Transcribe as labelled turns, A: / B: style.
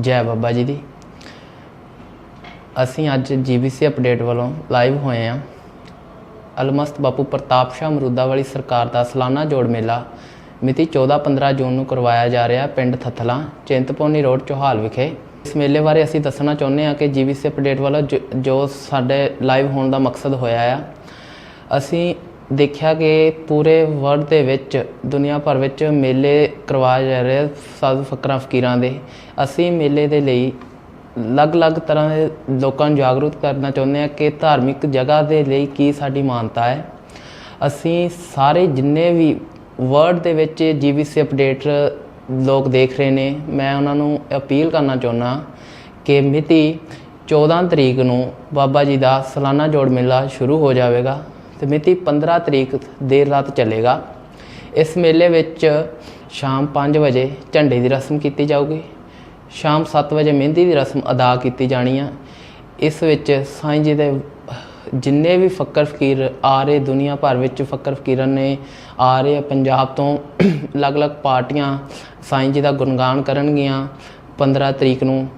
A: ਜੈ ਬਾਬਾ ਜੀ ਦੀ। ਅਸੀਂ ਅੱਜ ਜੀਬੀਸੀ ਅਪਡੇਟ ਵੱਲੋਂ ਲਾਈਵ ਹੋਏ ਹਾਂ। ਅਲਮਸਤ ਬਾਪੂ ਪ੍ਰਤਾਪ ਸ਼ਾਹ ਮਰੂਦਾ ਵਾਲੀ ਸਰਕਾਰ ਦਾ ਸਾਲਾਨਾ ਜੋੜ ਮੇਲਾ ਮਿਤੀ 14-15 ਜੂਨ ਨੂੰ ਕਰਵਾਇਆ ਜਾ ਰਿਹਾ ਪਿੰਡ ਥਥਲਾ ਚਿੰਤਪੋਨੀ ਰੋਡ, ਚੋਹਾਲ ਵਿਖੇ। ਇਸ ਮੇਲੇ ਬਾਰੇ ਅਸੀਂ ਦੱਸਣਾ ਚਾਹੁੰਦੇ ਹਾਂ ਕਿ ਜੀਬੀਸੀ ਅਪਡੇਟ ਵੱਲੋਂ ਜੋ- ਜੋ ਸਾਡੇ ਲਾਈਵ ਹੋਣ ਦਾ ਮਕਸਦ ਹੋਇਆ ਆ, ਅਸੀਂ ਦੇਖਿਆ ਕਿ ਪੂਰੇ ਵਰਲਡ ਦੇ ਵਿੱਚ, ਦੁਨੀਆ ਭਰ ਵਿੱਚ ਮੇਲੇ ਕਰਵਾਏ ਜਾ ਰਹੇ ਆ ਸਾਧੂ ਫਕਰਾਂ, ਫਕੀਰਾਂ ਦੇ। ਅਸੀਂ ਮੇਲੇ ਦੇ ਲਈ ਅਲੱਗ-ਅਲੱਗ ਤਰ੍ਹਾਂ ਦੇ ਲੋਕਾਂ ਨੂੰ ਜਾਗਰੂਕ ਕਰਨਾ ਚਾਹੁੰਦੇ ਹਾਂ ਕਿ ਧਾਰਮਿਕ ਜਗ੍ਹਾ ਦੇ ਲਈ ਕੀ ਸਾਡੀ ਮਾਨਤਾ ਹੈ। ਅਸੀਂ ਸਾਰੇ ਜਿੰਨੇ ਵੀ ਵਰਲਡ ਦੇ ਵਿੱਚ ਜੀਬੀਸੀ ਅਪਡੇਟ ਲੋਕ ਦੇਖ ਰਹੇ ਨੇ, ਮੈਂ ਉਹਨਾਂ ਨੂੰ ਅਪੀਲ ਕਰਨਾ ਚਾਹੁੰਦਾ ਕਿ ਮਿਤੀ 14 ਤਰੀਕ ਨੂੰ ਬਾਬਾ ਜੀ ਦਾ ਸਾਲਾਨਾ ਜੋੜ ਮੇਲਾ ਸ਼ੁਰੂ ਹੋ ਜਾਵੇਗਾ। ਤੇ ਮਿਤੀ 15 ਤਰੀਕ ਦੇਰ ਰਾਤ ਚੱਲੇਗਾ। ਇਸ ਮੇਲੇ ਵਿੱਚ ਸ਼ਾਮ 5 ਵਜੇ ਝੰਡੇ ਦੀ ਰਸਮ ਕੀਤੀ ਜਾਊਗੀ। ਸ਼ਾਮ 7 ਵਜੇ ਮਹਿੰਦੀ ਦੀ ਰਸਮ ਅਦਾ ਕੀਤੀ ਜਾਣੀ ਆ। ਇਸ ਵਿੱਚ ਸਾਈਂ ਜੀ ਦੇ ਜਿੰਨੇ ਵੀ ਫਕਰ ਫਕੀਰ ਆ ਰਹੇ, ਦੁਨੀਆ ਭਰ ਵਿੱਚ ਫਕਰ ਫਕੀਰਾਂ ਨੇ ਆ ਰਹੇ ਆ। ਪੰਜਾਬ ਤੋਂ ਅਲੱਗ-ਅਲੱਗ ਪਾਰਟੀਆਂ ਸਾਈਂ ਜੀ ਦਾ ਗੁਣਗਾਨ ਕਰਨਗੀਆਂ। 15 ਤਰੀਕ ਨੂੰ